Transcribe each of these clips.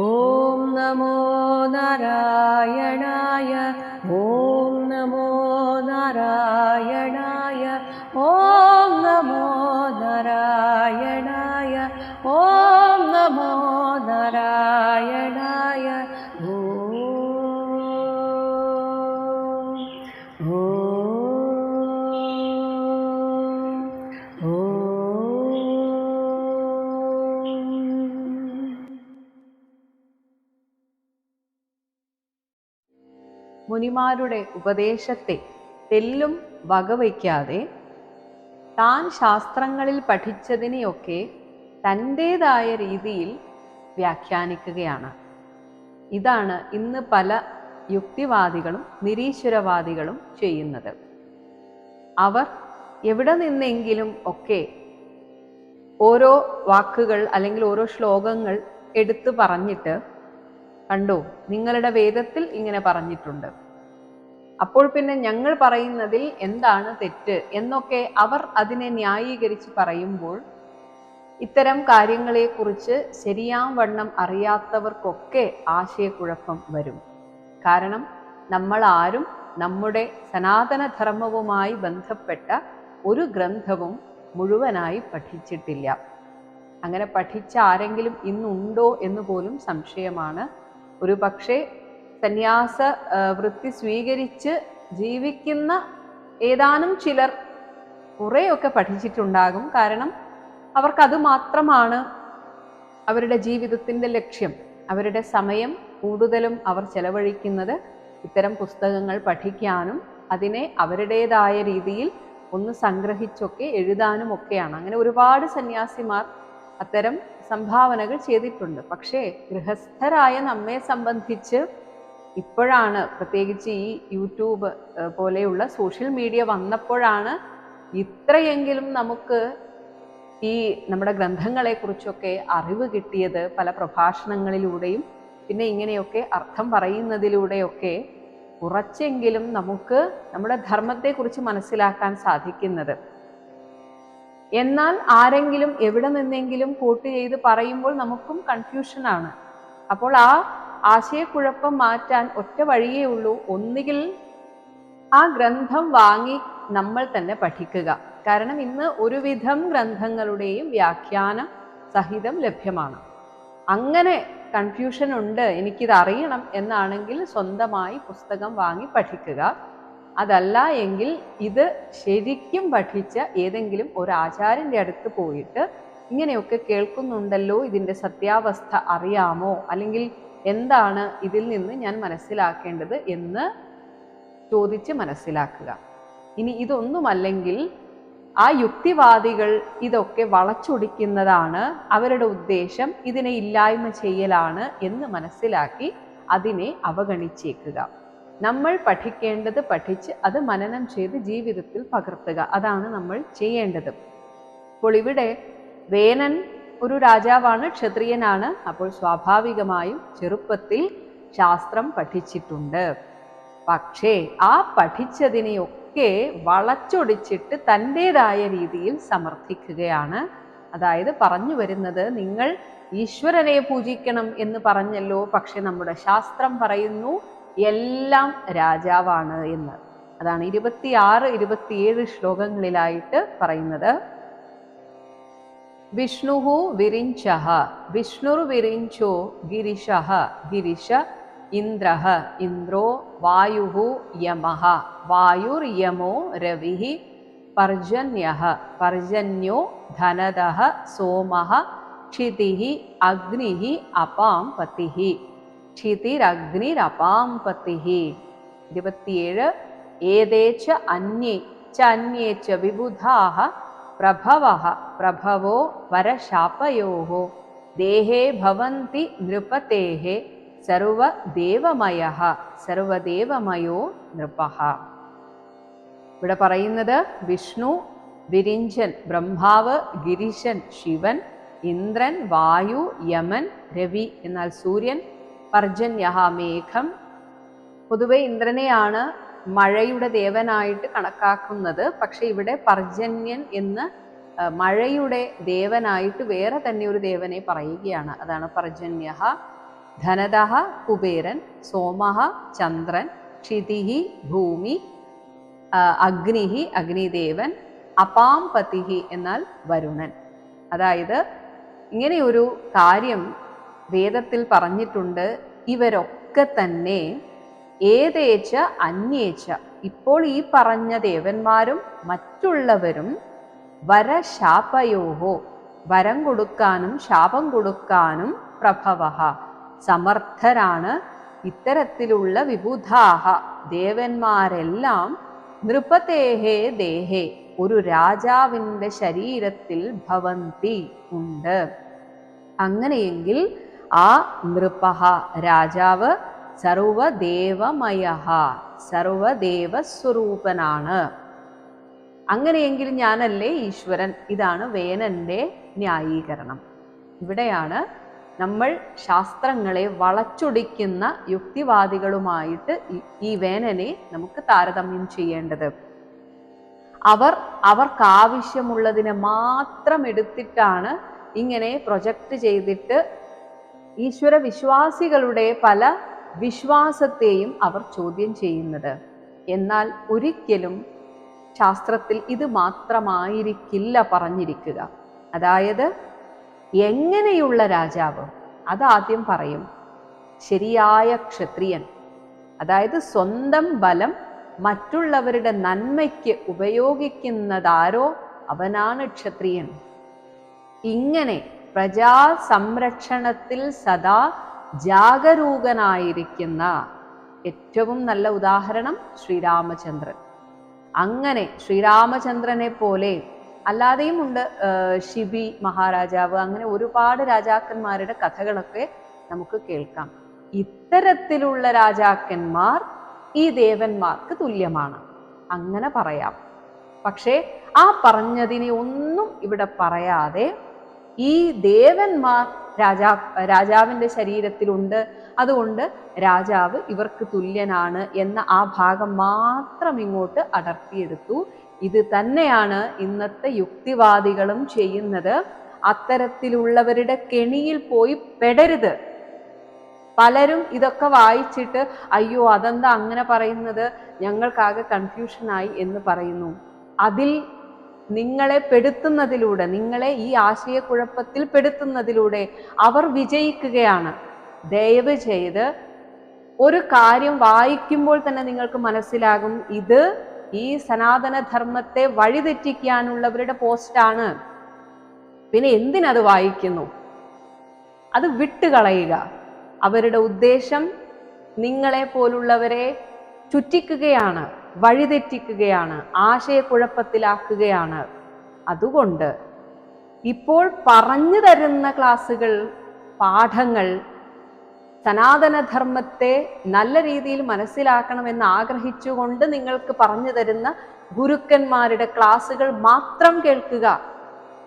ॐ नमो नारायणाय മുനിമാരുടെ ഉപദേശത്തെ തെല്ലും വകവയ്ക്കാതെ താൻ ശാസ്ത്രങ്ങളിൽ പഠിച്ചതിനെയൊക്കെ തന്റേതായ രീതിയിൽ വ്യാഖ്യാനിക്കുകയാണ്. ഇതാണ് ഇന്ന് പല യുക്തിവാദികളും നിരീശ്വരവാദികളും ചെയ്യുന്നത്. അവർ എവിടെ നിന്നെങ്കിലും ഒക്കെ ഓരോ വാക്കുകൾ അല്ലെങ്കിൽ ഓരോ ശ്ലോകങ്ങൾ എടുത്തു പറഞ്ഞിട്ട് കണ്ടോ നിങ്ങളുടെ വേദത്തിൽ ഇങ്ങനെ പറഞ്ഞിട്ടുണ്ട്. അപ്പോൾ പിന്നെ ഞങ്ങൾ പറയുന്നതിൽ എന്താണ് തെറ്റ് എന്നൊക്കെ അവർ അതിനെ ന്യായീകരിച്ച് പറയുമ്പോൾ ഇത്തരം കാര്യങ്ങളെക്കുറിച്ച് ശരിയാം വണ്ണം അറിയാത്തവർക്കൊക്കെ ആശയക്കുഴപ്പം വരും. കാരണം നമ്മൾ ആരും നമ്മുടെ സനാതനധർമ്മവുമായി ബന്ധപ്പെട്ട ഒരു ഗ്രന്ഥവും മുഴുവനായി പഠിച്ചിട്ടില്ല. അങ്ങനെ പഠിച്ച ആരെങ്കിലും ഇന്നുണ്ടോ എന്ന് പോലും സംശയമാണ്. ഒരു പക്ഷേ സന്യാസ വൃത്തി സ്വീകരിച്ച് ജീവിക്കുന്ന ഏതാനും ചിലർ കുറേയൊക്കെ പഠിച്ചിട്ടുണ്ടാകും. കാരണം അവർക്കത് മാത്രമാണ് അവരുടെ ജീവിതത്തിന്റെ ലക്ഷ്യം. അവരുടെ സമയം കൂടുതലും അവർ ചെലവഴിക്കുന്നത് ഇത്തരം പുസ്തകങ്ങൾ പഠിക്കാനും അതിനെ അവരുടേതായ രീതിയിൽ ഒന്ന് സംഗ്രഹിച്ചൊക്കെ എഴുതാനും ഒക്കെയാണ് അങ്ങനെ ഒരുപാട് സന്യാസിമാർ അത്തരം സംഭാവനകൾ ചെയ്തിട്ടുണ്ട്. പക്ഷേ ഗൃഹസ്ഥരായ നമ്മെ സംബന്ധിച്ച് ഇപ്പോഴാണ് പ്രത്യേകിച്ച് ഈ യൂട്യൂബ് പോലെയുള്ള സോഷ്യൽ മീഡിയ വന്നപ്പോഴാണ് ഇത്രയെങ്കിലും നമുക്ക് ഈ നമ്മുടെ ഗ്രന്ഥങ്ങളെക്കുറിച്ചൊക്കെ അറിവ് കിട്ടിയത് പല പ്രഭാഷണങ്ങളിലൂടെയും പിന്നെ ഇങ്ങനെയൊക്കെ അർത്ഥം പറയുന്നതിലൂടെയൊക്കെ കുറച്ചെങ്കിലും നമുക്ക് നമ്മുടെ ധർമ്മത്തെക്കുറിച്ച് മനസ്സിലാക്കാൻ സാധിക്കുന്നത്. എന്നാൽ ആരെങ്കിലും എവിടെ നിന്നെങ്കിലും കോട്ട് ചെയ്ത് പറയുമ്പോൾ നമുക്കും കൺഫ്യൂഷനാണ് അപ്പോൾ ആ ആശയക്കുഴപ്പം മാറ്റാൻ ഒറ്റ വഴിയേ ഉള്ളൂ. ഒന്നുകിൽ ആ ഗ്രന്ഥം വാങ്ങി നമ്മൾ തന്നെ പഠിക്കുക. കാരണം ഇന്ന് ഒരുവിധം ഗ്രന്ഥങ്ങളുടെയും വ്യാഖ്യാനം സഹിതം ലഭ്യമാണ്. അങ്ങനെ കൺഫ്യൂഷൻ ഉണ്ട് എനിക്കിത് അറിയണം എന്നാണെങ്കിൽ സ്വന്തമായി പുസ്തകം വാങ്ങി പഠിക്കുക. അതല്ല എങ്കിൽ ഇത് ശരിക്കും പഠിച്ച ഏതെങ്കിലും ഒരു ആചാര്യന്റെ അടുത്ത് പോയിട്ട് ഇങ്ങനെയൊക്കെ കേൾക്കുന്നുണ്ടല്ലോ ഇതിന്റെ സത്യാവസ്ഥ അറിയാമോ? അല്ലെങ്കിൽ എന്താണ് ഇതിൽ നിന്ന് ഞാൻ മനസ്സിലാക്കേണ്ടത് എന്ന് ചോദിച്ച് മനസ്സിലാക്കുക. ഇനി ഇതൊന്നുമല്ലെങ്കിൽ ആ യുക്തിവാദികൾ ഇതൊക്കെ വളച്ചൊടിക്കുന്നതാണ് അവരുടെ ഉദ്ദേശം ഇതിനെ ഇല്ലായ്മ ചെയ്യലാണ് എന്ന് മനസ്സിലാക്കി അതിനെ അവഗണിച്ചേക്കുക. നമ്മൾ പഠിക്കേണ്ടത് പഠിച്ച് അത് മനനം ചെയ്ത് ജീവിതത്തിൽ പകർത്തുക. അതാണ് നമ്മൾ ചെയ്യേണ്ടത്. അപ്പോൾ ഇവിടെ വേനൻ ഒരു രാജാവാണ് ക്ഷത്രിയനാണ്. അപ്പോൾ സ്വാഭാവികമായും ചെറുപ്പത്തിൽ ശാസ്ത്രം പഠിച്ചിട്ടുണ്ട്. പക്ഷേ ആ പഠിച്ചതിനെയൊക്കെ വളച്ചൊടിച്ചിട്ട് തന്റെതായ രീതിയിൽ സമർത്ഥിക്കുകയാണ്. അതായത് പറഞ്ഞു വരുന്നത് നിങ്ങൾ ഈശ്വരനെ പൂജിക്കണം എന്ന് പറഞ്ഞല്ലോ പക്ഷെ നമ്മുടെ ശാസ്ത്രം പറയുന്നു എല്ലാം രാജാവാണ് എന്ന്. അതാണ് ഇരുപത്തിയാറ് ഇരുപത്തിയേഴ് ശ്ലോകങ്ങളിലായിട്ട് പറയുന്നത്. വിഷ്ണു വിരിഞ്ച വിഷ്ണുർവിരിഞ്ചോ ഗിരിശ ഗിരിശ ഇന്ദ്ര ഇന്ദ്രോ വായു യമ വായുർയമോ രവി പർജന്യ പർജന്യോ ധനദ സോമ ക്ഷിതി അഗ്നി അപാം പതി ക്ഷിതിരഗ്നിരപാം പതി ഇരുപത്തിയേഴ് ഏതേ ച അന്യേ ച അന്യേ ച വിബുധാः പ്രഭവः പ്രഭവോ വരശാപയോ ദേഹേ ഭവന്തി നൃപത്തെ സർവദേവമയ സർവദേവമയോ നൃപ ഇവിടെ പറയുന്നത് വിഷ്ണു വിരിഞ്ചൻ ബ്രഹ്മാവ് ഗിരിശൻ ശിവൻ ഇന്ദ്രൻ വായു യമൻ രവി എന്നാൽ സൂര്യൻ പർജന്യഹ മേഘം. പൊതുവെ ഇന്ദ്രനെയാണ് മഴയുടെ ദേവനായിട്ട് കണക്കാക്കുന്നത്. പക്ഷെ ഇവിടെ പർജന്യൻ എന്ന് മഴയുടെ ദേവനായിട്ട് വേറെ തന്നെ ഒരു ദേവനെ പറയുകയാണ്. അതാണ് പർജന്യ ധനത കുബേരൻ സോമഹ ചന്ദ്രൻ ക്ഷിതിഹി ഭൂമി അഗ്നിഹി അഗ്നിദേവൻ അപാംപതിഹി എന്നാൽ വരുണൻ. അതായത് ഇങ്ങനെയൊരു കാര്യം വേദത്തിൽ പറഞ്ഞിട്ടുണ്ട്. ഇവരൊക്കെ തന്നെ ഏതേച്ച അന്യേച്ച. ഇപ്പോൾ ഈ പറഞ്ഞ ദേവന്മാരും മറ്റുള്ളവരും വരശാപയോഹോ. വരം കൊടുക്കാനും ശാപം കൊടുക്കാനും പ്രഭവ സമർത്ഥരാണ് ഇത്തരത്തിലുള്ള വിബുധാഹ. ദേവന്മാരെല്ലാം നൃപതേഹേ ദേഹേ. ഒരു രാജാവിന്റെ ശരീരത്തിൽ ഭവന്തി ഉണ്ട്. അങ്ങനെയെങ്കിൽ ആ നൃപ രാജാവ് സർവദേവമയ സർവദേവസ്വരൂപനാണ് അങ്ങനെയെങ്കിൽ ഞാനല്ലേ ഈശ്വരൻ? ഇതാണ് വേനന്റെ ന്യായീകരണം. ഇവിടെയാണ് നമ്മൾ ശാസ്ത്രങ്ങളെ വളച്ചൊടിക്കുന്ന യുക്തിവാദികളുമായിട്ട് ഈ വേനനെ നമുക്ക് താരതമ്യം ചെയ്യേണ്ടത്. അവർ അവർക്കാവശ്യമുള്ളതിനെ മാത്രം എടുത്തിട്ടാണ് ഇങ്ങനെ പ്രൊജക്റ്റ് ചെയ്തിട്ട് ഈശ്വര വിശ്വാസികളുടെ പല വിശ്വാസത്തെയും അവർ ചോദ്യം ചെയ്യുന്നത്. എന്നാൽ ഒരിക്കലും ശാസ്ത്രത്തിൽ ഇത് മാത്രമായിരിക്കില്ല പറഞ്ഞിരിക്കുക. അതായത് എങ്ങനെയുള്ള രാജാവ്? അതാദ്യം പറയും ശരിയായ ക്ഷത്രിയൻ. അതായത് സ്വന്തം ബലം മറ്റുള്ളവരുടെ നന്മയ്ക്ക് ഉപയോഗിക്കുന്നതാരോ അവനാണ് ക്ഷത്രിയൻ. ഇങ്ങനെ പ്രജാ സംരക്ഷണത്തിൽ സദാ ജാഗരൂകനായിരിക്കുന്ന ഏറ്റവും നല്ല ഉദാഹരണം ശ്രീരാമചന്ദ്രൻ. അങ്ങനെ ശ്രീരാമചന്ദ്രനെ പോലെ അല്ലാതെയും ഉണ്ട് ഷിബി മഹാരാജാവ് അങ്ങനെ ഒരുപാട് രാജാക്കന്മാരുടെ കഥകളൊക്കെ നമുക്ക് കേൾക്കാം. ഇത്തരത്തിലുള്ള രാജാക്കന്മാർ ഈ ദേവന്മാർക്ക് തുല്യമാണ്. അങ്ങനെ പറയാം. പക്ഷേ ആ പറഞ്ഞതിനെ ഒന്നും ഇവിടെ പറയാതെ ഈ ദേവന്മാർ രാജാ രാജാവിന്റെ ശരീരത്തിലുണ്ട്. അതുകൊണ്ട് രാജാവ് ഇവർക്ക് തുല്യനാണ് എന്ന ആ ഭാഗം മാത്രം ഇങ്ങോട്ട് അടർത്തിയെടുത്തു. ഇത് തന്നെയാണ് ഇന്നത്തെ യുക്തിവാദികളും ചെയ്യുന്നത്. അത്തരത്തിലുള്ളവരുടെ കെണിയിൽ പോയി പെടരുത്. പലരും ഇതൊക്കെ വായിച്ചിട്ട് അയ്യോ അതെന്താ അങ്ങനെ പറയുന്നത്? ഞങ്ങൾക്കാകെ കൺഫ്യൂഷനായി എന്ന് പറയുന്നു. അതിൽ നിങ്ങളെ പെടുത്തുന്നതിലൂടെ നിങ്ങളെ ഈ ആശയക്കുഴപ്പത്തിൽ പെടുത്തുന്നതിലൂടെ അവർ വിജയിക്കുകയാണ്. ദയവ് ചെയ്ത് ഒരു കാര്യം വായിക്കുമ്പോൾ തന്നെ നിങ്ങൾക്ക് മനസ്സിലാകും ഇത് ഈ സനാതന ധർമ്മത്തെ വഴിതെറ്റിക്കാനുള്ളവരുടെ പോസ്റ്റാണ്. പിന്നെ എന്തിനത് വായിക്കുന്നു? അത് വിട്ടുകളയുക. അവരുടെ ഉദ്ദേശം നിങ്ങളെ പോലുള്ളവരെ ചുറ്റിക്കുകയാണ്. വഴിതെറ്റിക്കുകയാണ് ആശയക്കുഴപ്പത്തിലാക്കുകയാണ്. അതുകൊണ്ട് ഇപ്പോൾ പറഞ്ഞു തരുന്ന ക്ലാസ്സുകൾ പാഠങ്ങൾ സനാതനധർമ്മത്തെ നല്ല രീതിയിൽ മനസ്സിലാക്കണമെന്ന് ആഗ്രഹിച്ചുകൊണ്ട് നിങ്ങൾക്ക് പറഞ്ഞു തരുന്ന ഗുരുക്കന്മാരുടെ ക്ലാസ്സുകൾ മാത്രം കേൾക്കുക.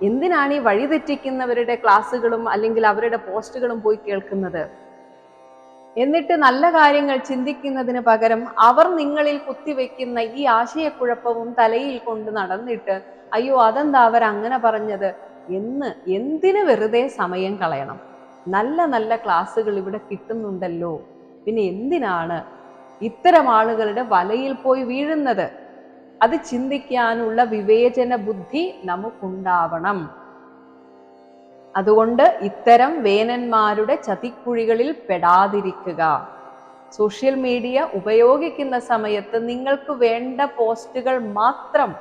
എന്തിനാണ് ഈ വഴിതെറ്റിക്കുന്നവരുടെ ക്ലാസ്സുകളും അല്ലെങ്കിൽ അവരുടെ പോസ്റ്റുകളും പോയി കേൾക്കുന്നത്? എന്നിട്ട് നല്ല കാര്യങ്ങൾ ചിന്തിക്കുന്നതിന് പകരം അവർ നിങ്ങളിൽ കുത്തിവെക്കുന്ന ഈ ആശയക്കുഴപ്പവും തലയിൽ കൊണ്ട് നടന്നിട്ട് അയ്യോ അതെന്താ അവർ അങ്ങനെ പറഞ്ഞത്? എന്ന് എന്തിനു വെറുതെ സമയം കളയണം? നല്ല നല്ല ക്ലാസ്സുകൾ ഇവിടെ കിട്ടുന്നുണ്ടല്ലോ. പിന്നെ എന്തിനാണ് ഇത്തരം ആളുകളുടെ വലയിൽ പോയി വീഴുന്നത്? അത് ചിന്തിക്കാനുള്ള വിവേചന ബുദ്ധി നമുക്കുണ്ടാവണം. അതുകൊണ്ട് ഇത്തരം വേനന്മാരുടെ ചതിക്കുഴികളിൽ പെടാതിരിക്കുക. സോഷ്യൽ മീഡിയ ഉപയോഗിക്കുന്ന സമയത്ത് നിങ്ങൾക്ക് വേണ്ട പോസ്റ്റുകൾ മാത്രം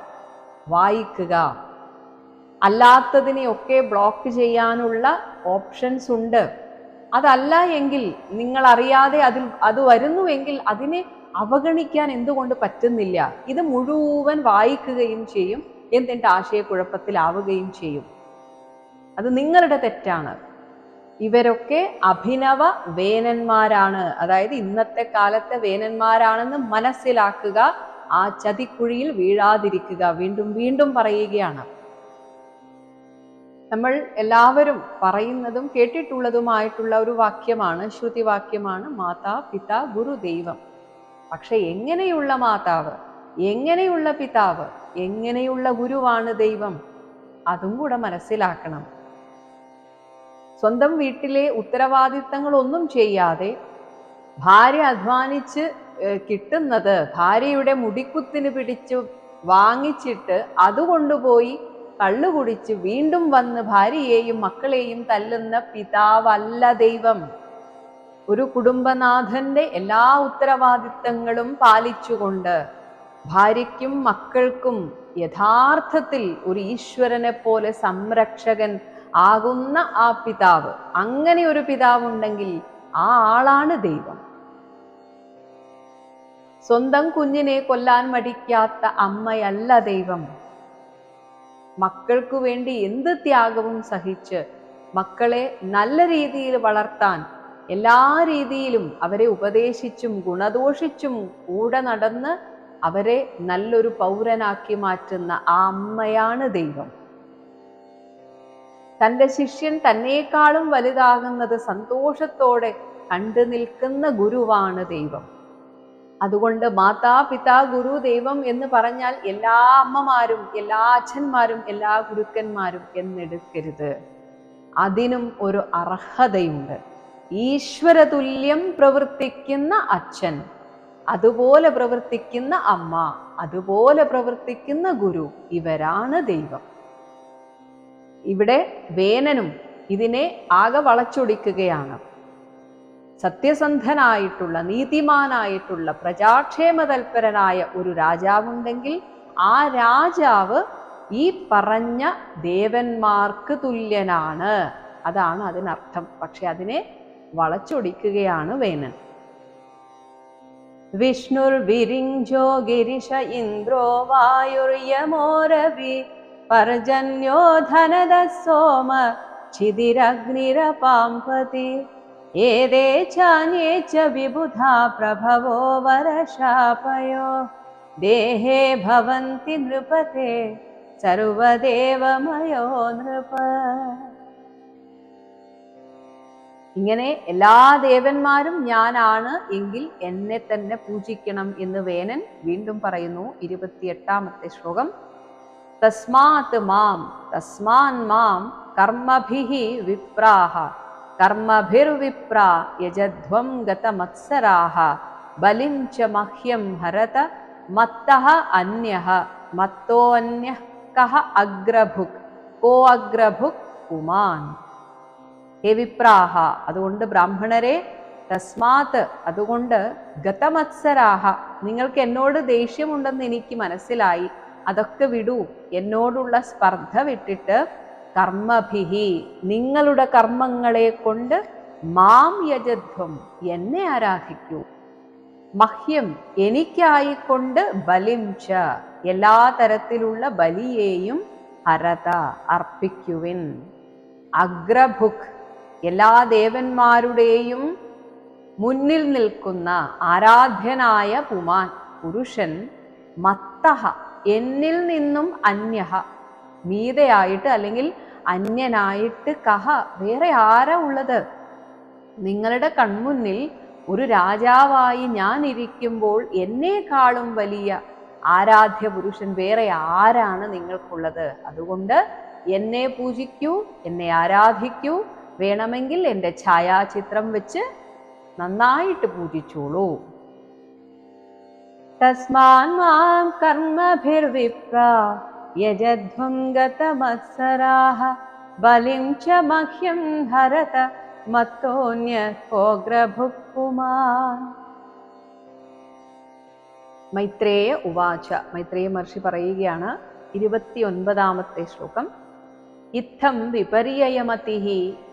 വായിക്കുക. അല്ലാത്തതിനെയൊക്കെ ബ്ലോക്ക് ചെയ്യാനുള്ള ഓപ്ഷൻസ് ഉണ്ട്. അതല്ല എങ്കിൽ നിങ്ങൾ അറിയാതെ അതിൽ അത് വരുന്നുവെങ്കിൽ അതിനെ അവഗണിക്കാൻ എന്തുകൊണ്ട് പറ്റുന്നില്ല. ഇത് മുഴുവൻ വായിക്കുകയും ചെയ്യും എന്നിട്ട് ആശയക്കുഴപ്പത്തിലാവുകയും ചെയ്യും. അത് നിങ്ങളുടെ തെറ്റാണ്. ഇവരൊക്കെ അഭിനവ വേനന്മാരാണ്. അതായത് ഇന്നത്തെ കാലത്തെ വേനന്മാരാണെന്ന് മനസ്സിലാക്കുക ആ ചതിക്കുഴിയിൽ വീഴാതിരിക്കുക. വീണ്ടും വീണ്ടും പറയുകയാണ്. നമ്മൾ എല്ലാവരും പറയുന്നതും കേട്ടിട്ടുള്ളതുമായിട്ടുള്ള ഒരു വാക്യമാണ് ശ്രുതിവാക്യമാണ് മാതാ പിതാ ഗുരു ദൈവം. പക്ഷെ എങ്ങനെയുള്ള മാതാവ് എങ്ങനെയുള്ള പിതാവ് എങ്ങനെയുള്ള ഗുരുവാണ് ദൈവം? അതും കൂടെ മനസ്സിലാക്കണം. സ്വന്തം വീട്ടിലെ ഉത്തരവാദിത്തങ്ങളൊന്നും ചെയ്യാതെ ഭാര്യ അധ്വാനിച്ച് കിട്ടുന്നത് ഭാര്യയുടെ മുടിക്കുത്തിന് പിടിച്ച് വാങ്ങിച്ചിട്ട് അത് കൊണ്ടുപോയി കള്ളു കുടിച്ച് വീണ്ടും വന്ന് ഭാര്യയെയും മക്കളെയും തല്ലുന്ന പിതാവല്ല ദൈവം. ഒരു കുടുംബനാഥന്റെ എല്ലാ ഉത്തരവാദിത്തങ്ങളും പാലിച്ചുകൊണ്ട് ഭാര്യയ്ക്കും മക്കൾക്കും യഥാർത്ഥത്തിൽ ഒരു ഈശ്വരനെ പോലെ സംരക്ഷകൻ ആകുന്ന ആ പിതാവ്. അങ്ങനെ ഒരു പിതാവുണ്ടെങ്കിൽ ആ ആളാണ് ദൈവം. സ്വന്തം കുഞ്ഞിനെ കൊല്ലാൻ മടിക്കാത്ത അമ്മയല്ല ദൈവം. മക്കൾക്കു വേണ്ടി എന്ത് ത്യാഗവും സഹിച്ച് മക്കളെ നല്ല രീതിയിൽ വളർത്താൻ എല്ലാ രീതിയിലും അവരെ ഉപദേശിച്ചും ഗുണദോഷിച്ചും കൂടെ നടന്ന് അവരെ നല്ലൊരു പൗരനാക്കി മാറ്റുന്ന ആ അമ്മയാണ് ദൈവം. തന്റെ ശിഷ്യൻ തന്നേക്കാളും വലുതാകുന്നത് സന്തോഷത്തോടെ കണ്ടു നിൽക്കുന്ന ഗുരുവാണ് ദൈവം. അതുകൊണ്ട് മാതാ പിതാ ഗുരു ദൈവം എന്ന് പറഞ്ഞാൽ എല്ലാ അമ്മമാരും എല്ലാ അച്ഛന്മാരും എല്ലാ ഗുരുക്കന്മാരും എന്നെടുക്കരുത്. അതിനും ഒരു അർഹതയുണ്ട്. ഈശ്വരതുല്യം പ്രവർത്തിക്കുന്ന അച്ഛൻ അതുപോലെ പ്രവർത്തിക്കുന്ന അമ്മ അതുപോലെ പ്രവർത്തിക്കുന്ന ഗുരു ഇവരാണ് ദൈവം. ഇവിടെ വേനനും ഇതിനെ ആകെ വളച്ചൊടിക്കുകയാണ്. സത്യസന്ധനായിട്ടുള്ള നീതിമാനായിട്ടുള്ള പ്രജാക്ഷേമതൽപരനായ ഒരു രാജാവുണ്ടെങ്കിൽ ആ രാജാവ് ഈ പറഞ്ഞ ദേവന്മാർക്ക് തുല്യനാണ്. അതാണ് അതിനർത്ഥം. പക്ഷെ അതിനെ വളച്ചൊടിക്കുകയാണ് വേനൻ. വിഷ്ണുർ വിരിഞ്ചോ ഗിരിശ ഇന്ദ്രോ വായുർയമോരവി പർജന്യോ ധനദ സോമ छिदिरग्निरपाम्पति एते चान्ये च विबुधा प्रभवो वरशापयो देहे भवन्ति नृपते സർവദേവമയോ നൃപ ഇങ്ങനെ എല്ലാ ദേവന്മാരും ഞാനാണ് എങ്കിൽ എന്നെ തന്നെ പൂജിക്കണം എന്ന് വേനൻ വീണ്ടും പറയുന്നു ഇരുപത്തിയെട്ടാമത്തെ ശ്ലോകം തസ്മാത് മാം തസ്മാൻ മാം കർമ്മഭി വിപ്രാഹ കർമ്മഭിർവിപ്രാ യജധ്വം ഗതമത്സരാഹ ബലിം ച മഹ്യം ഹരത മത്തഃ അന്യഃ മത്തോന്യഃ കഹ അഗ്രഭുക് കോ അഗ്രഭുക് പുമാൻ ഹേ വിപ്രാഹ അതുകൊണ്ട് ബ്രാഹ്മണരെ തസ്മാത് അതുകൊണ്ട് ഗതമത്സരാഹ നിങ്ങൾക്ക് എന്നോട് ദേഷ്യമുണ്ടെന്ന് എനിക്ക് മനസ്സിലായി അതൊക്കെ വിടൂ. എന്നോടുള്ള സ്പർദ്ധ വിട്ടിട്ട് കർമ്മഭിഹി നിങ്ങളുടെ കർമ്മങ്ങളെ കൊണ്ട് മാം യജധ്വം എന്നെ ആരാധിക്കൂ. മഹ്യം എനിക്കായിക്കൊണ്ട് ബലിം ച എല്ലാ തരത്തിലുള്ള ബലിയേയും ഹരത അർപ്പിക്കുവിൻ. അഗ്രഭുക് എല്ലാ ദേവന്മാരുടെയും മുന്നിൽ നിൽക്കുന്ന ആരാധ്യനായ പുമാൻ പുരുഷൻ മത്തഹ എന്നിൽ നിന്നും അന്യഹ. മീതയായിട്ട് അല്ലെങ്കിൽ അന്യനായിട്ട് കഹ. വേറെ ആരാ ഉള്ളത്? നിങ്ങളുടെ കൺമുന്നിൽ ഒരു രാജാവായി ഞാൻ ഇരിക്കുമ്പോൾ എന്നെക്കാളും വലിയ ആരാധ്യ പുരുഷൻ വേറെ ആരാണ് നിങ്ങൾക്കുള്ളത്? അതുകൊണ്ട് എന്നെ പൂജിക്കൂ എന്നെ ആരാധിക്കൂ. വേണമെങ്കിൽ എന്റെ ഛായാചിത്രം വെച്ച് നന്നായിട്ട് പൂജിച്ചോളൂ. തസ്മാൻ മാം കർമ്മഭിർവിപ്രാ യജധ്വം ഗതമത്സരാഹ ബലിം ച മഹ്യം ഹരത മത്തോന്യ കോഗ്രഭുക്കുമാൻ മൈത്രേയ ഉവാച മൈത്രേയ മഹർഷി പറയുകയാണ് ഇരുപത്തി ഒൻപതാമത്തെ ശ്ലോകം ഇത്തം വിപര്യയമതി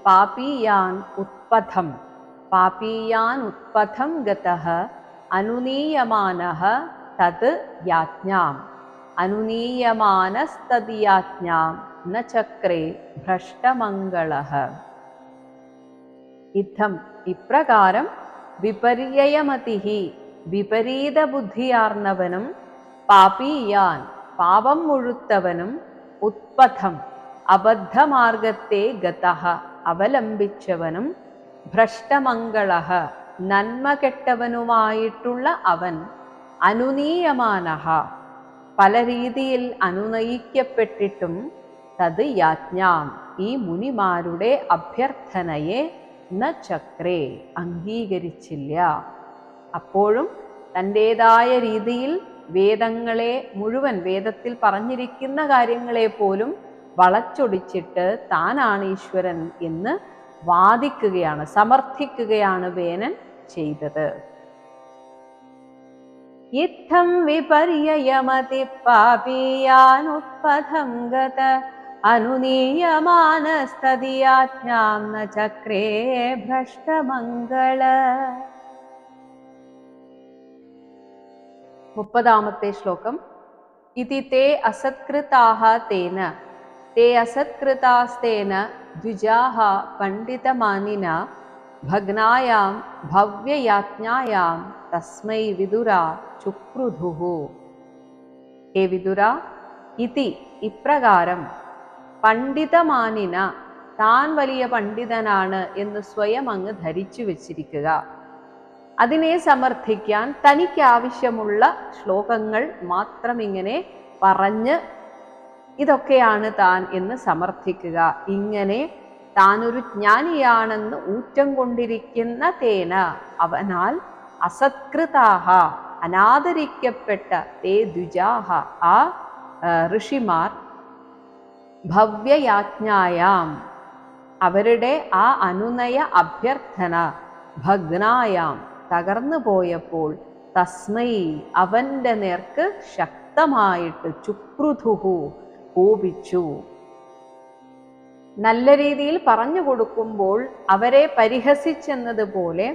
പാപീയാൻ ഉത്പഥം പാപീയാൻ ഉത്പഥം ഗതഃ അനുനീയമാനഃ തത് യാജ്ഞാം. അനുനീയമാനസ്തദിയാജ്ഞാം ന ചക്രേ ഭ്രഷ്ടമംഗള. ഇത്തം ഇപ്രകാരം വിപര്യയമതി. വിപരീത ബുദ്ധിയാർന്നവനും പാപീയാൻ പാപം മുഴുത്തവനും ഉത്പഥം അബദ്ധമാർഗത്തെ ഗത അവലംബിച്ചവനും ഭ്രഷ്ടമംഗളഃ. നന്മ കെട്ടവനുമായിട്ടുള്ള അവൻ അനുനീയമാനഹ. പല രീതിയിൽ അനുനയിക്കപ്പെട്ടിട്ടും തത് യാജ്ഞാം. ഈ മുനിമാരുടെ അഭ്യർത്ഥനയെ ന ചക്രേ അംഗീകരിച്ചില്ല. അപ്പോഴും തന്റെതായ രീതിയിൽ വേദങ്ങളെ മുഴുവൻ വേദത്തിൽ പറഞ്ഞിരിക്കുന്ന കാര്യങ്ങളെ പോലും വളച്ചൊടിച്ചിട്ട് താനാണ് ഈശ്വരൻ എന്ന് വാദിക്കുകയാണ് സമർത്ഥിക്കുകയാണ് വേനൻ. ചെയ്തത്. ഇത്തം വിപര്യയമതി പാപീയാനുത്പഥം ഗത അനുനീയമാനസ്തതിയാജ്ഞാം ചക്രേ ഭ്രഷ്ടമംഗള. മുപ്പതാമത്തെ ശ്ലോകം. ഇതി തേ അസത്കൃതാഹ തേന. തേ അസത്കൃതാസ്തേന ദ്വിജാഹ പണ്ഡിതമാനിന ഭഗ്നായാം ഭവ്യയാജ്ഞായാം തസ്മൈ വിദുര ചുക്രുധുഹു. ഹേ വിദുര ഇതി ഇപ്രകാരം പണ്ഡിതമാനിന താൻ വലിയ പണ്ഡിതനാണ് എന്ന് സ്വയം അങ്ങ് ധരിച്ചു വച്ചിരിക്കുക. അതിനെ സമർത്ഥിക്കാൻ തനിക്കാവശ്യമുള്ള ശ്ലോകങ്ങൾ മാത്രം ഇങ്ങനെ പറഞ്ഞ് ഇതൊക്കെയാണ് താൻ എന്ന് സമർത്ഥിക്കുക. ഇങ്ങനെ താനൊരു ജ്ഞാനിയാണെന്ന് ഊറ്റം കൊണ്ടിരിക്കുന്ന തേന. അവനാൽ അസത്കൃതാഹ അനാദരിക്കപ്പെട്ട തേ ദ്വിജാഹ. ആ ഋഷിമാർ ഭവ്യയാജ്ഞായാം. അവരുടെ ആ അനുനയ അഭ്യർത്ഥന ഭഗ്നായാം. തകർന്നു പോയപ്പോൾ തസ്മൈ അവന്റെ നേർക്ക് ശക്തമായിട്ട് ചുക്രുധുഹു കോപിച്ചു. നല്ല രീതിയിൽ പറഞ്ഞു കൊടുക്കുമ്പോൾ അവരെ പരിഹസിച്ചെന്നതുപോലെ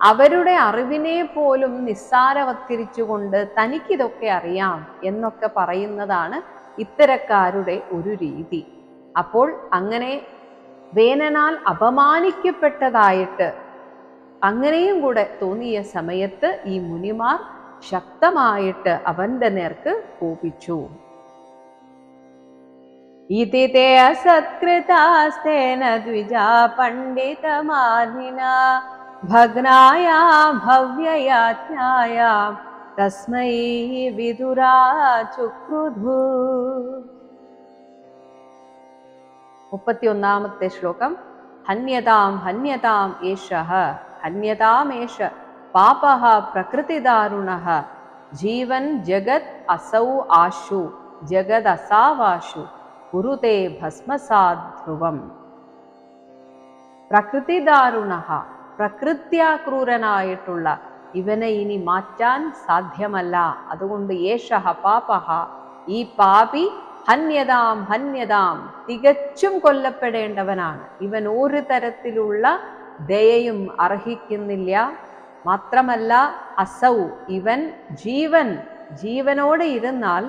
അവരുടെ അറിവിനെ പോലും നിസ്സാരവത്കരിച്ചുകൊണ്ട് തനിക്കിതൊക്കെ അറിയാം എന്നൊക്കെ പറയുന്നതാണ് ഇത്തരക്കാരുടെ ഒരു രീതി. അപ്പോൾ അങ്ങനെ വേനനാൽ അപമാനിക്കപ്പെട്ടതായിട്ട് അങ്ങനെയും കൂടെ തോന്നിയ സമയത്ത് ഈ മുനിമാർ ശക്തമായിട്ട് അവന്റെ നേർക്ക് കോപിച്ചു. इति ते असत्कृतास्तेन द्विजा पण्डितमानिना भग्नायाम श्लोकं हन्यतां हन्यताम् एष हन्यतामेष पापः प्रकृतिदारुणः। जीवन् जगत् असौ आशु जगदसावाशु। കുരുതേ ഭസ്മസാധ്രുവം പ്രകൃതിദാരുണ പ്രകൃത്യാക്രൂരനായിട്ടുള്ള ഇവനെ ഇനി മാറ്റാൻ സാധ്യമല്ല. അതുകൊണ്ട് ഏഷഹ പാപഹ ഈ പാപി ഹന്യതാം ഹന്യതാം തികച്ചും കൊല്ലപ്പെടേണ്ടവനാണ്. ഇവൻ ഒരു തരത്തിലുള്ള ദയയും അർഹിക്കുന്നില്ല. മാത്രമല്ല അസൗ ഇവൻ ജീവൻ ജീവനോടെ ഇരുന്നാൽ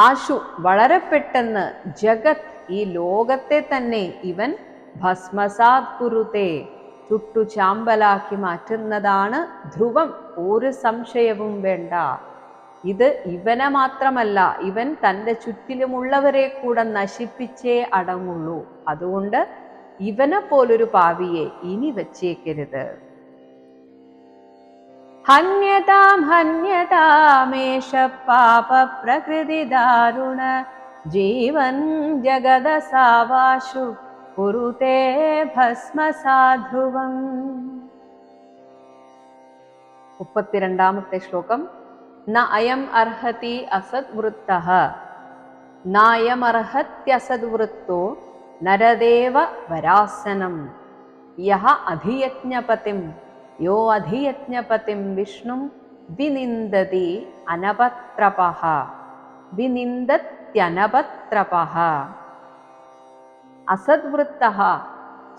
ആശു വളരെ പെട്ടെന്ന് ജഗത് ഈ ലോകത്തെ തന്നെ ഇവൻ ഭസ്മസാത് കുരുത്തെ ചുട്ടു ചാമ്പലാക്കി മാറ്റുന്നതാണ് ധ്രുവം. ഒരു സംശയവും വേണ്ട. ഇത് ഇവനെ മാത്രമല്ല ഇവൻ തന്റെ ചുറ്റിലുമുള്ളവരെ കൂടെ നശിപ്പിച്ചേ അടങ്ങുള്ളൂ. അതുകൊണ്ട് ഇവനെ പോലൊരു പാവിയെ ഇനി വച്ചേക്കരുത്. ഹന്യതാം ഹന്യതാമേഷ പാപ പ്രകൃതി ദാരുണ ജീവൻ ജഗദസാവാശു കുരുതേ ഭസ്മസാധുവം മുപ്പത്തിരണ്ടാമത്തെ ശ്ലോകം ന അയം അർഹതി അസത് വൃത്ത നായമർഹത്യസദ്വൃത്തോ നരദേവ വരാസനം। യഹ അധിയജ്ഞപതിം। യോ അധിയജ്ഞപതിം വിഷ്ണും വിനിന്ദതി അനപത്രപഃ വിനിന്ദത്യനപത്രപഃ അസദ്വൃത്ത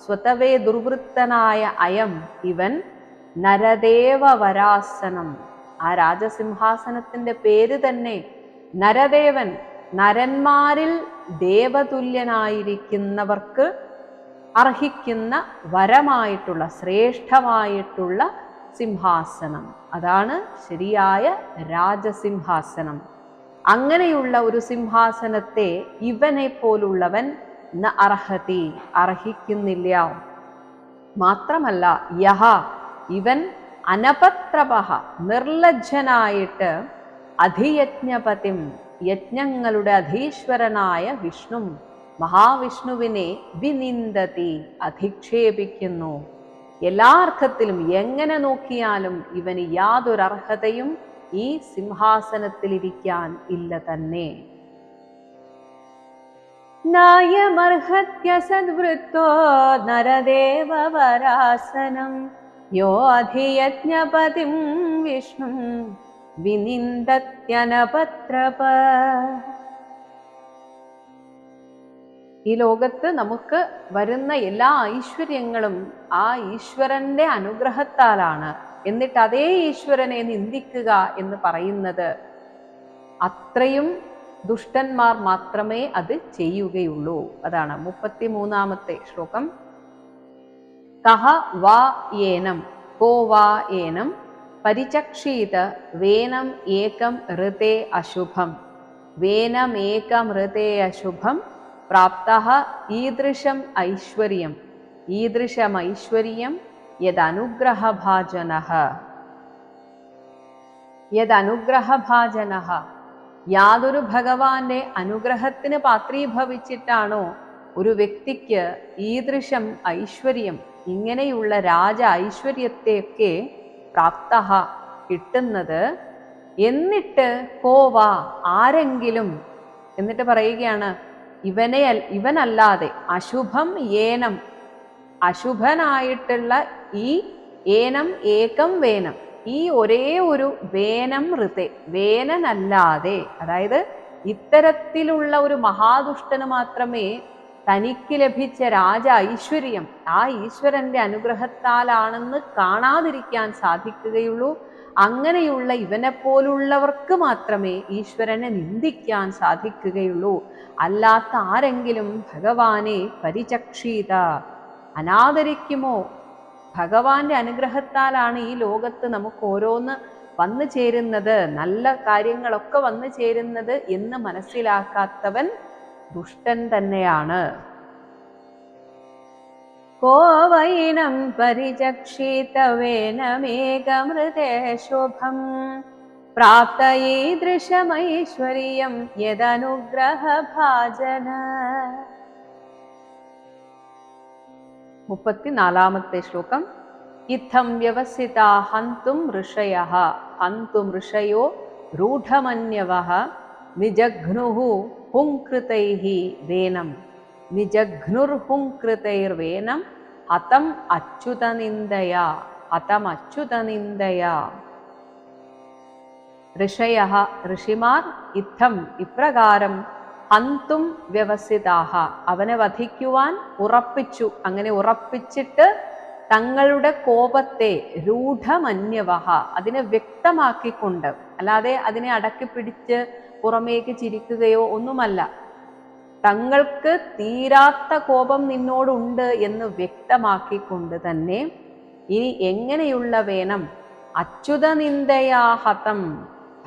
സ്വതവേ ദുർവൃത്തനായ അയം ഇവൻ നരദേവ വരാസനം ആ രാജസിംഹാസനത്തിന്റെ പേര് തന്നെ നരദേവൻ. നരന്മാരിൽ ദേവതുല്യനായിരിക്കുന്നവർക്ക് അർഹിക്കുന്ന വരമായിട്ടുള്ള ശ്രേഷ്ഠമായിട്ടുള്ള സിംഹാസനം. അതാണ് ശരിയായ രാജസിംഹാസനം. അങ്ങനെയുള്ള ഒരു സിംഹാസനത്തെ ഇവനെ പോലുള്ളവൻ ന അർഹതി അർഹിക്കുന്നില്ല. മാത്രമല്ല യഹ ഇവൻ അനപത്രപഹ നിർലജ്ജനായിട്ട് അധിയജ്ഞപതിം യജ്ഞങ്ങളുടെ അധീശ്വരനായ വിഷ്ണു മഹാവിഷ്ണുവിനെ വിനിന്ദതി അധിക്ഷേപിക്കുന്നു. എല്ലാ അർത്ഥത്തിലും എങ്ങനെ നോക്കിയാലും ഇവന് യാതൊരു അർഹതയും ഈ സിംഹാസനത്തിലിരിക്കാൻ ഇല്ല തന്നെ. നായമർഹത്യ സദ്വൃത്തോ നരദേവവരാസനം യോ അധിയജ്ഞപതിം വിഷ്ണു വിനിന്ദത്യനപത്രപ. ഈ ലോകത്ത് നമുക്ക് വരുന്ന എല്ലാ ഐശ്വര്യങ്ങളും ആ ഈശ്വരന്റെ അനുഗ്രഹത്താലാണ്. എന്നിട്ട് അതേ ഈശ്വരനെ നിന്ദിക്കുക എന്ന് പറയുന്നത് അത്രയും ദുഷ്ടന്മാർ മാത്രമേ അത് ചെയ്യുകയുള്ളൂ. അതാണ് മുപ്പത്തി മൂന്നാമത്തെ ശ്ലോകം. കഹ വാ ഏനം കോ വാ ഏനം പരിചക്ഷീത വേനം ഏകം ഋതേ അശുഭം. വേനമേകം ഋതേ അശുഭം പ്രാപ്ത ഈദൃശം ഐശ്വര്യം. ഈദൃശം ഐശ്വര്യം യദനുഗ്രഹഭാജന. യദനുഗ്രഹഭാജന. യാതൊരു ഭഗവാന്റെ അനുഗ്രഹത്തിന് പാത്രീഭവിച്ചിട്ടാണോ ഒരു വ്യക്തിക്ക് ഈദൃശം ഐശ്വര്യം ഇങ്ങനെയുള്ള രാജ ഐശ്വര്യത്തെയൊക്കെ പ്രാപ്ത കിട്ടുന്നത്? എന്നിട്ട് കോവ ആരെങ്കിലും എന്നിട്ട് പറയുകയാണ് ഇവനെ ഇവനല്ലാതെ അശുഭം ഏനം. അശുഭനായിട്ടുള്ള ഈ ഏനം ഏകം വേനം. ഈ ഒരേ ഒരു വേനം ഋതെ വേനനല്ലാതെ. അതായത് ഇത്തരത്തിലുള്ള ഒരു മഹാദുഷ്ടന് മാത്രമേ തനിക്ക് ലഭിച്ച രാജ ഐശ്വര്യം ആ ഈശ്വരന്റെ അനുഗ്രഹത്താലാണെന്ന് കാണാതിരിക്കാൻ സാധിക്കുകയുള്ളൂ. അങ്ങനെയുള്ള ഇവനെ പോലുള്ളവർക്ക് മാത്രമേ ഈശ്വരനെ നിന്ദിക്കാൻ സാധിക്കുകയുള്ളൂ. അല്ലാത്ത ആരെങ്കിലും ഭഗവാനെ പരിചക്ഷീത. അനാദരിക്കുമോ? ഭഗവാന്റെ അനുഗ്രഹത്താലാണ് ഈ ലോകത്ത് നമുക്ക് ഓരോന്ന് വന്നു ചേരുന്നത്. നല്ല കാര്യങ്ങളൊക്കെ വന്നു ചേരുന്നത് എന്ന് മനസ്സിലാക്കാത്തവൻ ദുഷ്ടൻ തന്നെയാണ്. को वैनं परिचक्षितवेनमेकमृते शुभम्। प्राप्त ईदृशमैश्वर्यं यदनुग्रहभाजन। मुपत्तिनालामते श्लोकम्। इत्थं व्यवसिता हन्तुं ऋषयः। हन्तुं ऋषयो रूढमन्यवः। निजघ्नुः पुङ्कृतैः वेनम् നിജഘ്നുർഹുംകൃതൈർവേനം ഹതം അച്യുതനിന്ദയ ഹതം അച്യുതനിന്ദയ ഋഷയ ഋഷിമാർ ഇത്തം ഇപ്രകാരം ഹന്തും വ്യവസിതാഹ അവനെ വധിക്കുവാൻ ഉറപ്പിച്ചു. അങ്ങനെ ഉറപ്പിച്ചിട്ട് തങ്ങളുടെ കോപത്തെ രൂഢമന്യവഹ അതിനെ വ്യക്തമാക്കിക്കൊണ്ട് അല്ലാതെ അതിനെ അടക്കി പിടിച്ച് പുറമേക്ക് ചിരിക്കുകയോ ഒന്നുമല്ല. തങ്ങൾക്ക് തീരാത്ത കോപം നിന്നോടുണ്ട് എന്ന് വ്യക്തമാക്കിക്കൊണ്ട് തന്നെ ഇനി എങ്ങനെയുള്ള വേണം? അച്യുതനിന്ദയാഹതം.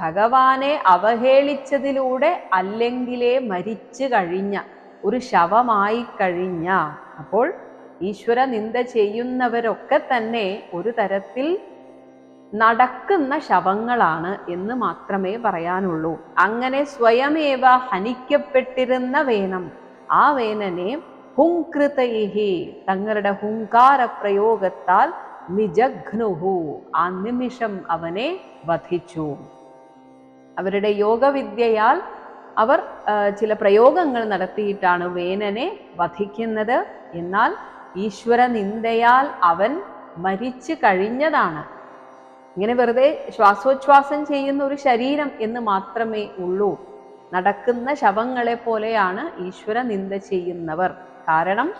ഭഗവാനെ അവഹേളിച്ചതിലൂടെ അല്ലെങ്കിലേ മരിച്ചു കഴിഞ്ഞ ഒരു ശവമായി കഴിഞ്ഞ. അപ്പോൾ ഈശ്വര നിന്ദ ചെയ്യുന്നവരൊക്കെ തന്നെ ഒരു തരത്തിൽ നടക്കുന്ന ശവങ്ങളാണ് എന്ന് മാത്രമേ പറയാനുള്ളൂ. അങ്ങനെ സ്വയമേവ ഹനിക്കപ്പെട്ടിരുന്ന വേനം ആ വേനനെ ഹുങ്കൃതൈഹി തങ്ങളുടെ ഹുങ്കാര പ്രയോഗത്താൽ നിജഘ്നുഹു ആ നിമിഷം അവനെ വധിച്ചു. അവരുടെ യോഗവിദ്യയാൽ അവർ ചില പ്രയോഗങ്ങൾ നടത്തിയിട്ടാണ് വേനനെ വധിക്കുന്നത്. എന്നാൽ ഈശ്വര നിന്ദയാൽ അവൻ മരിച്ചു കഴിഞ്ഞതാണ്. ഇങ്ങനെ വെറുതെ ശ്വാസോച്ഛ്വാസം ചെയ്യുന്ന ഒരു ശരീരം എന്ന് മാത്രമേ ഉള്ളൂ. നടക്കുന്ന ശവങ്ങളെ പോലെയാണ് ഈശ്വര നിന്ദ ചെയ്യുന്നവർ. കാരണം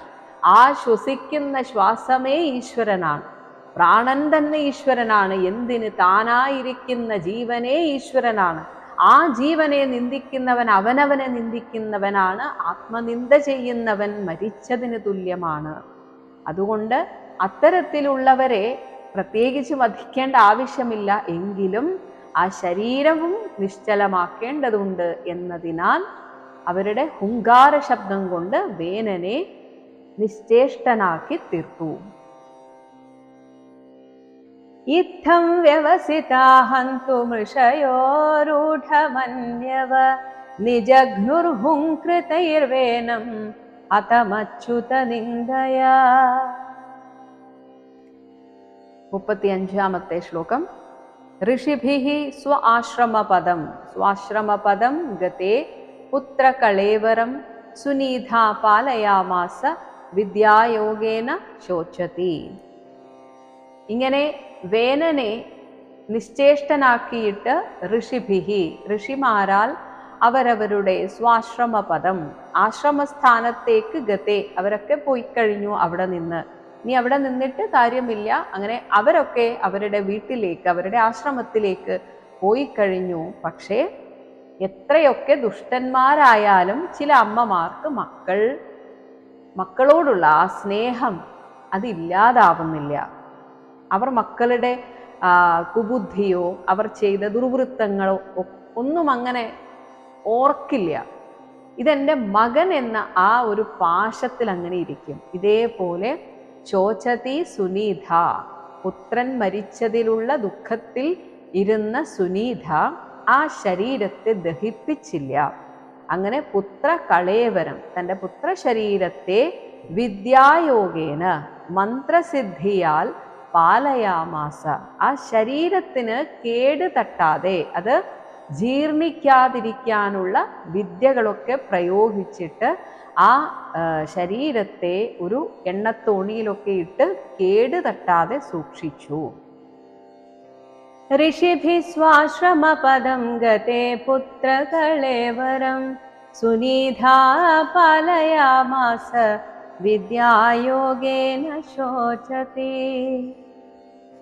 ആ ശ്വസിക്കുന്ന ശ്വാസമേ ഈശ്വരനാണ്. പ്രാണൻ തന്നെ ഈശ്വരനാണ്. എന്തിന് താനായിരിക്കുന്ന ജീവനേ ഈശ്വരനാണ്. ആ ജീവനെ നിന്ദിക്കുന്നവൻ അവനവനെ നിന്ദിക്കുന്നവനാണ്. ആത്മനിന്ദ ചെയ്യുന്നവൻ മരിച്ചതിന് തുല്യമാണ്. അതുകൊണ്ട് അത്തരത്തിലുള്ളവരെ പ്രത്യേകിച്ച് വധിക്കേണ്ട ആവശ്യമില്ല എങ്കിലും ആ ശരീരവും നിശ്ചലമാക്കേണ്ടതുണ്ട് എന്നതിനാൽ അവരുടെ ഹുങ്കാര ശബ്ദം കൊണ്ട് വേനനെ നിശ്ചേഷ്ടനാക്കി തീർത്തു. ഇത്തം വ്യവസിതാഹന്തു മൃഷയോരൂഢമന്യവ നിജഘ്നുർഹുംകൃതൈർവേനം അതമച്യുത നിന്ദയ മുപ്പത്തിയഞ്ചാമത്തെ ശ്ലോകം. ഋഷിഭിഹി സ്വ ആശ്രമപദം സ്വാശ്രമപദം ഗതേ പുത്രകളേവരം സുനീധാ പാലയാമാസ വിദ്യായോഗേന ശോചതി ഇങ്ങനെ വേനനെ നിശ്ചേഷ്ടനാക്കിയിട്ട് ഋഷിഭിഹി ഋഷിമാരാൽ അവരവരുടെ സ്വാശ്രമപദം ആശ്രമസ്ഥാനത്തേക്ക് ഗതേ അവരൊക്കെ പോയി കഴിഞ്ഞു അവിടെ നിന്ന്. ഇനി അവിടെ നിന്നിട്ട് കാര്യമില്ല. അങ്ങനെ അവരൊക്കെ അവരുടെ വീട്ടിലേക്ക് അവരുടെ ആശ്രമത്തിലേക്ക് പോയി കഴിഞ്ഞു. പക്ഷേ എത്രയൊക്കെ ദുഷ്ടന്മാരായാലും ചില അമ്മമാർക്ക് മക്കൾ മക്കളോടുള്ള ആ സ്നേഹം അതില്ലാതാവുന്നില്ല അവർ മക്കളുടെ കുബുദ്ധിയോ അവർ ചെയ്ത ദുർവൃത്തങ്ങളോ ഒന്നും അങ്ങനെ ഓർക്കില്ല. ഇതെന്റെ മകൻ എന്ന ആ ഒരു പാശത്തിൽ അങ്ങനെ ഇരിക്കും. ഇതേപോലെ ചോചതി സുനീധ. പുത്രൻ മരിച്ചതിലുള്ള ദുഃഖത്തിൽ ഇരുന്ന സുനീധ ആ ശരീരത്തെ ദഹിപ്പിച്ചില്ല. അങ്ങനെ പുത്ര കളേവരം തന്റെ പുത്ര ശരീരത്തെ വിദ്യായോഗേന മന്ത്രസിദ്ധിയാൽ പാലയാമാസ. ആ ശരീരത്തിന് കേട് തട്ടാതെ അത് ജീർണിക്കാതിരിക്കാനുള്ള വിദ്യകളൊക്കെ പ്രയോഗിച്ചിട്ട് ആ ശരീരത്തെ ഒരു എണ്ണത്തോണിയിലൊക്കെ ഇട്ട് കേട് തട്ടാതെ സൂക്ഷിച്ചു. ഋഷിഭി സ്വാശ്രമപദം ഗതേ പുത്രകളേവരം സുനീധാ പാലയാമാസ വിദ്യായോഗേന ശോചത്തെ